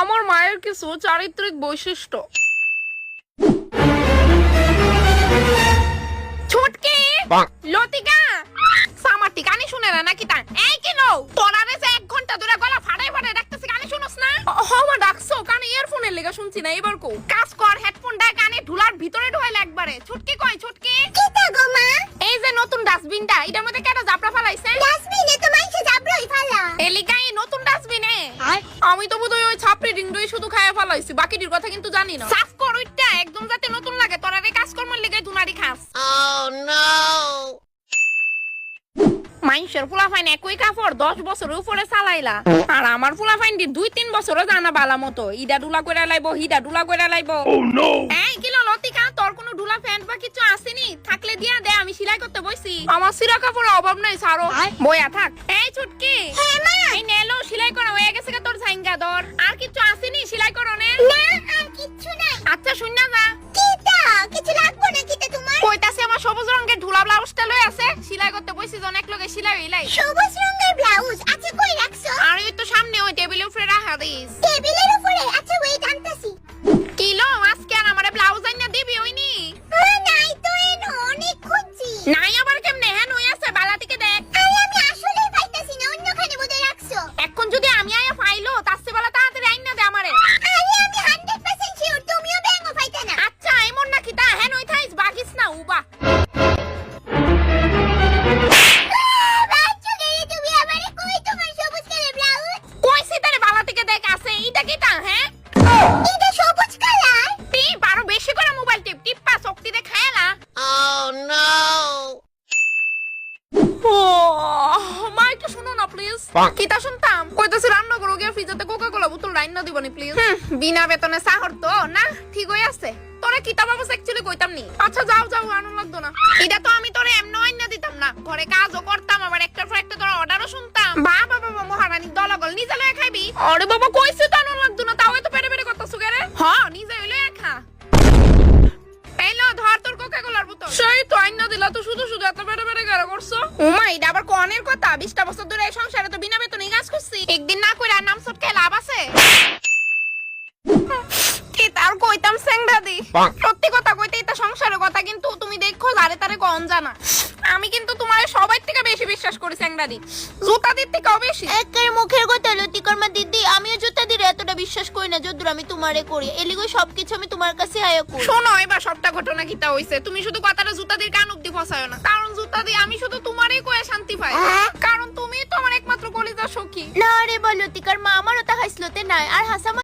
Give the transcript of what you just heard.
আমার মায়ের কিছু চারিত্রিক বৈশিষ্ট্য। ছুটকি! লতিকা! সামারটি কানে শুনে না নাকি তা এই কি নো? তোরারে যে এক ঘণ্টা ধরে গলা ফাটাই ফাটাই ডাকতেছি কানে শুনোস না? হমা ডাকছো। কানে ইয়ারফোনের লেগে শুনছি না এবার কো কাজ কর হেডফোনটা কানে ঢুলার ভিতরে ঢোয়াইলে একবারে ছুটকি কই ছুটকি? কিতা গো মা? এই যে নতুন ডাস্টবিনটা এটার মধ্যে আমি তো বোধহয় ওই ছাপড়ি ডিংডই শুধু খায়া ফেলাইছি বাকিটির কথা কিন্তু জানি না। সাফ কর ওইটা একদম যাতে নতুন লাগে। তোরা রে কাজ কর্মের লেগে দুনারি খাস। Oh no! মাইন্সের ফুলাফাইন একই কাপড় দশ বছরের উপরে চালাইলা। আর আমার ফুলাফাইন দি দুই তিন বছরও জানা বালা মতো। ইডা ডুলা করে লাইব হিডা ডুলা করে লাইব। এই কিলো লতিকা তোর কোনো ডুলা প্যান্ট বা কিছু আসেনি? থাকলে দিয়া দে আমি সেলাই করতে বইছি। আমার সিরা কাপড়ের অভাব নাই সারো বইয়া থাক। এই ছুটকি! ঢুলা লই আছে? সেলাই করতে বইছি জন এক লগে সেলাই হইলাই। সবুজ রঙের ব্লাউজ আচ্ছা কই রাখছো? আর ওই তো সামনে ওই টেবিলের উপরে রাখা দিস। টেবিলের উপরে? আচ্ছা ওয়েট আনতাছি কিলো আজকে আর আমারে ব্লাউজ আইনা দিবি ওইনি আ, নাই তো এনো অনেক খুঁজছি। নাই আবার কেমনে? হ্যাঁ নই আছে বালা থেকে দেখ। আরে আমি আসলেই পাইতাছি না অন্যখানে বোধহয় রাখছো। এখন যদি আমি আয়া ফাইলো তার চেয়ে বালা তাড়াতাড়ি আইনা দে আমারে। আরে আমি 100% শিওর তুমিও ব্যাঙও পাইতা না। আচ্ছা এমন নাকি তা? হ্যাঁ নই থাইস বাগিস না উবা। প্লিজ কিতা শুনতাম? কইতাছি রান্না করো গিয়া ফ্রিজেতে কোকা কোলা বোতল রাইন না দিবনি প্লিজ বিনা বেতনে সাহর তো না ঠিক হই আছে। তোরে কিতা বাবু অ্যাকচুয়ালি কইতাম নি। আচ্ছা যাও যাও আনন্দ লাগতো না। এটা তো আমি তোরে এমন আইন দিতাম না। ঘরে কাজও করতাম আবার একটার পর একটা তোর অর্ডারও শুনতাম। বাবা বাবা মহারানী দলাগল নিজে লয়ে খাইবি? আরে বাবা কইছি তো আনন্দ লাগতো না তাও এত পেরে পেরে কথা সুগারে হ্যাঁ নিজে হইলে খা। এলো ধর তোর কোকা কোলার বোতল। সেই তো আইন দিলা তো শুধু শুধু এত বেড়ে বেড়ে করছ? উমা এটা আবার কনের কথা? বিশটা বছর ধরে এই সংসারে তো বিনা বেতনে কাজ করছি। একদিন না কইরা নাম সটকায় লাভ আছে? কি তার কইতাম সেংডা সত্যি কথা কইতে এটা সংসারের কথা কিন্তু তুমি দেখো যারে তারে কন জানা। আমি কিন্তু তোমার সবাই থেকে বেশি বিশ্বাস করি সেংডা দি। জুতা দির থেকেও বেশি। একের মুখের কথা লতিকার মা বিশ্বাস করি না যদ্দুর আমি তোমারে করি। এলিগো সবকিছু আমি তোমার কাছে আয়া করি। শোনো এবার সবটা ঘটনা কিতা হইছে? তুমি শুধু কথাটা জুতা দিয়ে কান অব্দি ফসায় না। কারণ জুতা দিয়ে আমি শুধু তোমারই কয়ে শান্তি পাই। কারণ তুমি তো আমার একমাত্র কলিজা সখী। না রে বলতিকার লতিকার মা আমারও তা হাসলতে নাই। আর হাসা